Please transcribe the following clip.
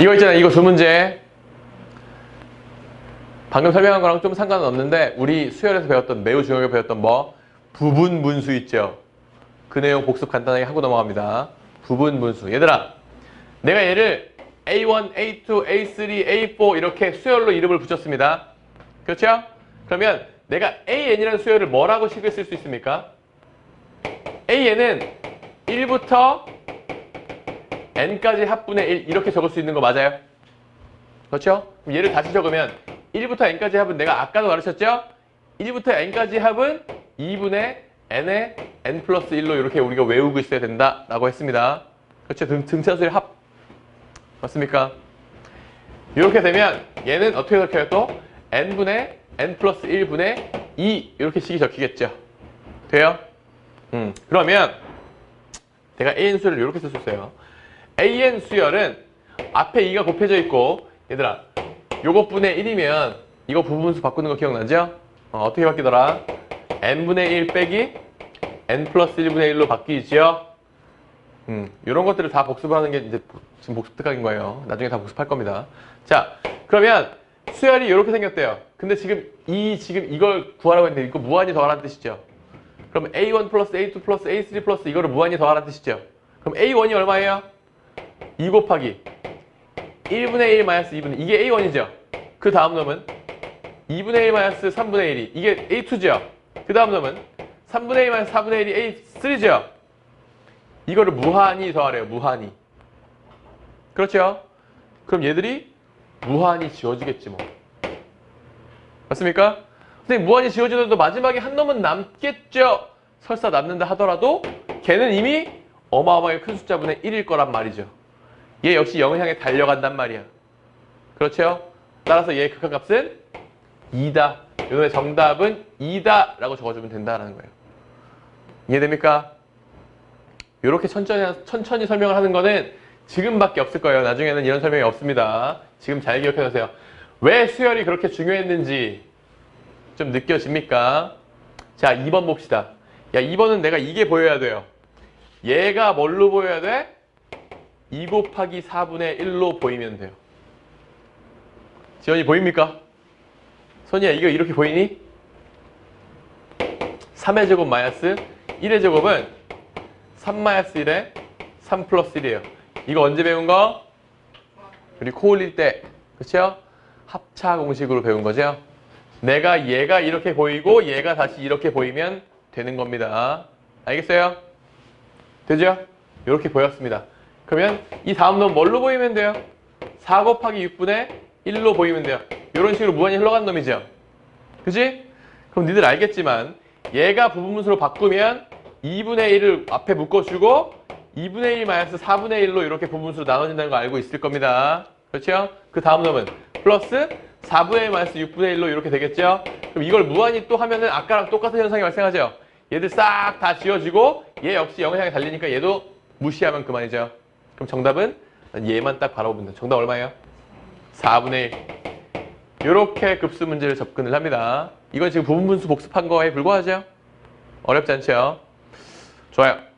이거 있잖아요. 이거 두 문제. 방금 설명한 거랑 좀 상관은 없는데 우리 수열에서 배웠던 매우 중요하게 배웠던 뭐 부분 분수 있죠. 그 내용 복습 간단하게 하고 넘어갑니다. 부분 분수. 얘들아, 내가 얘를 A1, A2, A3, A4 이렇게 수열로 이름을 붙였습니다. 그렇죠? 그러면 내가 AN이라는 수열을 뭐라고 식을 쓸 수 있습니까? AN은 1부터 n까지 합분의 1 이렇게 적을 수 있는 거 맞아요? 그렇죠? 그럼 얘를 다시 적으면 1부터 n까지 합은 내가 아까도 가르쳤죠? 1부터 n까지 합은 2분의 n의 n 플러스 1로 이렇게 우리가 외우고 있어야 된다라고 했습니다. 그렇죠? 등, 등차수의 합. 맞습니까? 이렇게 되면 얘는 어떻게 적혀요 또? n분의 n 플러스 1분의 2 이렇게 식이 적히겠죠? 돼요? 음, 그러면 내가 수열을 이렇게 쓸 수 있어요. An 수열은 앞에 2가 곱해져 있고 얘들아 요것분의 1이면 이거 부분수 바꾸는 거 기억나죠? 어, 떻게 바뀌더라? n분의 1 빼기 n 플러스 1분의 1로 바뀌지요? 음, 이런 것들을 다 복습을 하는 게 이제 지금 복습 특강인 거예요. 나중에 다 복습할 겁니다. 자, 그러면 수열이 이렇게 생겼대요. 근데 지금 이 지금 이걸 구하라고 했는데 이거 무한히 더하라는 뜻이죠. 그럼 A1 플러스 A2 플러스 A3 플러스 이거를 무한히 더하라는 뜻이죠. 그럼 A1이 얼마예요? 2 곱하기 1분의 1 마이너스 2분의 이게 A1이죠. 그 다음 놈은 2분의 1 마이너스 3분의 1이 이게 A2죠. 그 다음 놈은 3분의 1 마이너스 4분의 1이 A3죠. 이거를 무한히 더하래요. 무한히. 그렇죠? 그럼 얘들이 무한히 지워지겠지 뭐. 맞습니까? 선생님 무한히 지워지더라도 마지막에 한 놈은 남겠죠. 설사 남는다 하더라도 걔는 이미 어마어마하게 큰 숫자분의 1일 거란 말이죠. 얘 역시 0을 향해 달려간단 말이야. 그렇죠? 따라서 얘의 극한값은 2다. 이놈의 정답은 2다 라고 적어주면 된다는 거예요. 이해됩니까? 이렇게 천천히, 천천히 설명을 하는 거는 지금밖에 없을 거예요. 나중에는 이런 설명이 없습니다. 지금 잘 기억해 놓으세요. 왜 수열이 그렇게 중요했는지 좀 느껴집니까? 자, 2번 봅시다. 야, 2번은 내가 이게 보여야 돼요. 얘가 뭘로 보여야 돼? 2 곱하기 4분의 1로 보이면 돼요. 지원이 보입니까? 선이야, 이거 이렇게 보이니? 3의 제곱 마이너스 1의 제곱은 3 마이너스 1에 3 플러스 1이에요. 이거 언제 배운 거? 우리 코 올릴 때. 그쵸? 합차 공식으로 배운 거죠? 내가 얘가 이렇게 보이고 얘가 다시 이렇게 보이면 되는 겁니다. 알겠어요? 되죠? 이렇게 보였습니다. 그러면 이 다음 놈 뭘로 보이면 돼요? 4 곱하기 6분의 1로 보이면 돼요. 이런 식으로 무한히 흘러간 놈이죠. 그지? 그럼 니들 알겠지만 얘가 부분수로 바꾸면 2분의 1을 앞에 묶어주고 2분의 1 마이너스 4분의 1로 이렇게 부분수로 나눠진다는 거 알고 있을 겁니다. 그렇죠? 그 다음 놈은 플러스 4분의 1 마이너스 6분의 1로 이렇게 되겠죠? 그럼 이걸 무한히 또 하면은 아까랑 똑같은 현상이 발생하죠? 얘들 싹 다 지워지고 얘 역시 0을 향해 달리니까 얘도 무시하면 그만이죠. 그럼 정답은 얘만 딱 바라보면 돼. 정답 얼마예요? 4분의 1. 이렇게 급수 문제를 접근을 합니다. 이건 지금 부분 분수 복습한 거에 불과하죠? 어렵지 않죠? 좋아요.